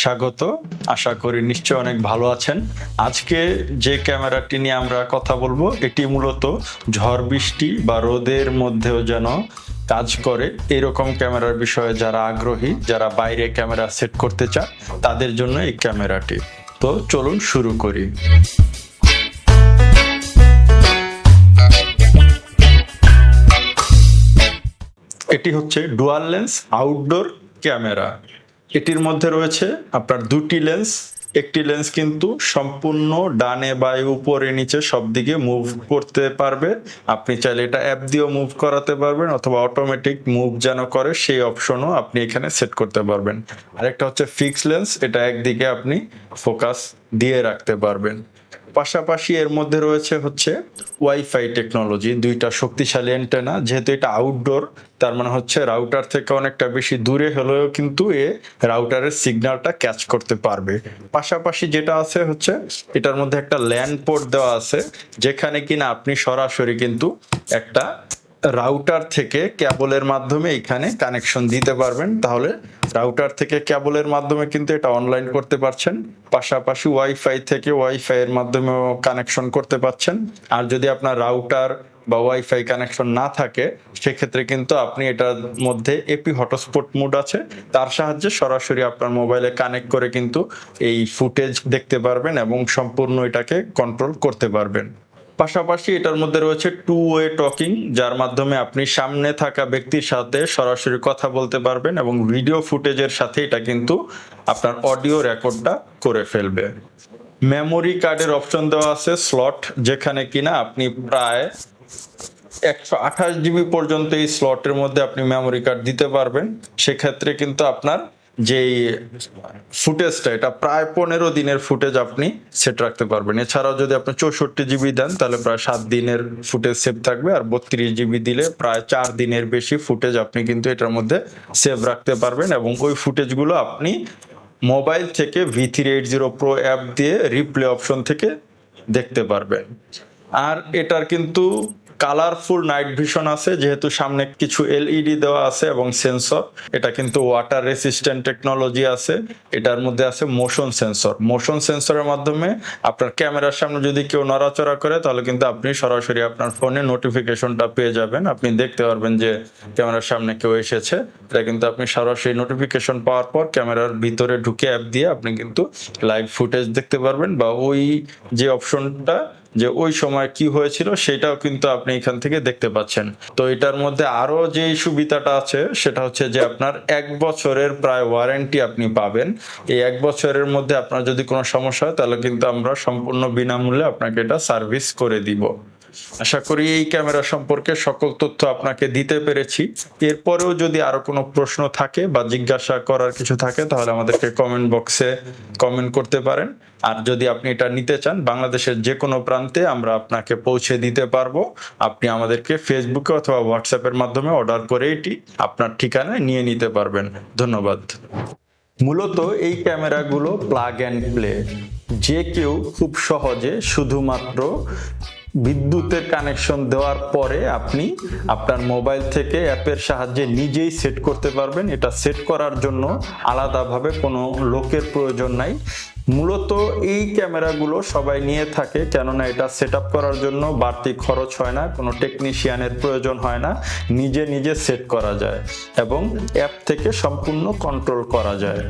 স্বাগত। আশা করি নিশ্চয় অনেক ভালো আছেন। আজকে যে ক্যামেরাটি নিয়ে আমরা কথা বলব, এটি মূলত ঝড় বৃষ্টি বা রোদের মধ্যেও যেন কাজ করে, এরকম ক্যামেরার বিষয়ে যারা আগ্রহী, যারা বাইরে ক্যামেরা সেট করতে চান, তাদের জন্য এই ক্যামেরাটি। তো চলুন শুরু করি। এটি হচ্ছে ডুয়াল লেন্স আউটডোর ক্যামেরা। এটির মধ্যে রয়েছে আপনার দুটি লেন্স একটি লেন্স কিন্তু সম্পূর্ণ ডানে বাই উপরে নিচে সব দিকে মুভ করতে পারবে। আপনি চাইলে এটা অ্যাপ দিয়েও মুভ করাতে পারবেন অথবা অটোমেটিক মুভ যেন করে সেই অপশনও আপনি এখানে সেট করতে পারবেন। আরেকটা হচ্ছে ফিক্স লেন্স এটা একদিকে আপনি ফোকাস দিয়ে রাখতে পারবেন। পাশাপাশি এর মধ্যে রয়েছে হচ্ছে ওয়াইফাই টেকনোলজি, দুইটা শক্তিশালী অ্যান্টেনা যেহেতু এটা আউটডোর তার মানে হচ্ছে রাউটার থেকে অনেকটা বেশি দূরে হলেও কিন্তু এ রাউটারের সিগন্যালটা ক্যাচ করতে পারবে। পাশাপাশি যেটা আছে হচ্ছে, এটার মধ্যে একটা ল্যান্ড পোর্ট দেওয়া আছে, যেখানে কিনা আপনি সরাসরি কিন্তু একটা রাউটার থেকে ক্যাবলের মাধ্যমে এখানে কানেকশন দিতে পারবেন। তাহলে রাউটার থেকে ক্যাবলের মাধ্যমে কিন্তু এটা অনলাইন করতে পারছেন। পাশাপাশি ওয়াইফাই থেকে ওয়াইফাই এর মাধ্যমেও কানেকশন করতে পারছেন। আর যদি আপনার রাউটার বা ওয়াইফাই কানেকশন না থাকে, সেক্ষেত্রে কিন্তু আপনি এটার মধ্যে এপি হটস্পট মোড আছে। তার সাহায্যে সরাসরি আপনার মোবাইলে কানেক্ট করে কিন্তু এই ফুটেজ দেখতে পারবেন এবং সম্পূর্ণ এটাকে কন্ট্রোল করতে পারবেন। পাশাপাশি এটার মধ্যে রয়েছে টু ওয়ে টকিং যার মাধ্যমে আপনি সামনে থাকা ব্যক্তির সাথে সরাসরি কথা বলতে পারবেন এবং ভিডিও ফুটেজের সাথে এটা কিন্তু আপনার অডিও রেকর্ডটা করে ফেলবে। মেমোরি কার্ডের অপশন দেওয়া আছে স্লট যেখানে কিনা আপনি প্রায় একশো আঠাশ জিবি পর্যন্ত এই স্লটের মধ্যে আপনি মেমোরি কার্ড দিতে পারবেন। সেক্ষেত্রে কিন্তু আপনার যেই ফুটেজটা, এটা প্রায় পনেরো দিনের ফুটেজ আপনি সেট রাখতে পারবেন। এছাড়াও যদি আপনি চৌষট্টি জিবি দেন, তাহলে প্রায় সাত দিনের ফুটেজ সেভ থাকবে, আর বত্রিশ জিবি দিলে প্রায় চার দিনের বেশি ফুটেজ আপনি কিন্তু এটার মধ্যে সেভ রাখতে পারবেন এবং ওই ফুটেজগুলো আপনি মোবাইল থেকে V three eight zero pro app দিয়ে রিপ্লে অপশন থেকে দেখতে পারবেন। আর এটার কিন্তু কালারফুল নাইট ভিশন আছে, যেহেতু সামনে কিছু এলইডি দেওয়া আছে এবং সেন্সর, এটা কিন্তু ওয়াটার রেসিস্ট্যান্ট টেকনোলজি আছে, এটার মধ্যে আছে মোশন সেন্সর। মোশন সেন্সরের মাধ্যমে আপনার ক্যামেরার সামনে যদি কেউ নড়াচড়া করে, তাহলে কিন্তু আপনি সরাসরি আপনার ফোনে নোটিফিকেশনটা পেয়ে যাবেন। আপনি দেখতে পারবেন যে ক্যামেরার সামনে কেউ এসেছে, এটা কিন্তু আপনি সরাসরি নোটিফিকেশন পাওয়ার পর ক্যামেরার ভিতরে ঢুকে অ্যাপ দিয়ে আপনি কিন্তু লাইভ ফুটেজ দেখতে পারবেন বা ওই যে অপশনটা যে ওই সময় কি হয়েছিল সেটাও কিন্তু আপনি এখান থেকে দেখতে পাচ্ছেন। তো এটার মধ্যে আরও যে সুবিধাটা আছে, সেটা হচ্ছে যে আপনার এক বছরের প্রায় ওয়ারেন্টি আপনি পাবেন। এই এক বছরের মধ্যে আপনার যদি কোনো সমস্যা হয়, তাহলে কিন্তু আমরা সম্পূর্ণ বিনামূল্যে আপনাকে এটা সার্ভিস করে দিব। আশা করি এই ক্যামেরা সম্পর্কে সকল তথ্য আপনাকে দিতে পেরেছি। এরপরেও যদি আরও কোনো প্রশ্ন থাকে বা জিজ্ঞাসা করার কিছু থাকে, তাহলে আমাদেরকে কমেন্ট বক্সে কমেন্ট করতে পারেন। আর যদি আপনি এটা নিতে চান, বাংলাদেশের যে কোনো প্রান্তে আমরা আপনাকে পৌঁছে দিতে পারব। আপনি আমাদেরকে ফেসবুকে অথবা হোয়াটসঅ্যাপের মাধ্যমে অর্ডার করে এটি আপনার ঠিকানায় নিয়ে নিতে পারবেন। ধন্যবাদ। মূলত এই ক্যামেরাগুলো প্লাগ অ্যান্ড প্লে যে কেউ খুব সহজে শুধুমাত্র বিদ্যুতের কানেকশন দেওয়ার পরে আপনি আপনার মোবাইল থেকে অ্যাপের সাহায্যে নিজেই সেট করতে পারবেন। এটা সেট করার জন্য আলাদাভাবে কোনো লোকের প্রয়োজন নাই। মূলত এই ক্যামেরাগুলো সবাই নিয়ে থাকে, কেননা এটা সেট করার জন্য বাড়তি খরচ হয় না, কোনো টেকনিশিয়ানের প্রয়োজন হয় না, নিজে নিজে সেট করা যায় এবং অ্যাপ থেকে সম্পূর্ণ কন্ট্রোল করা যায়।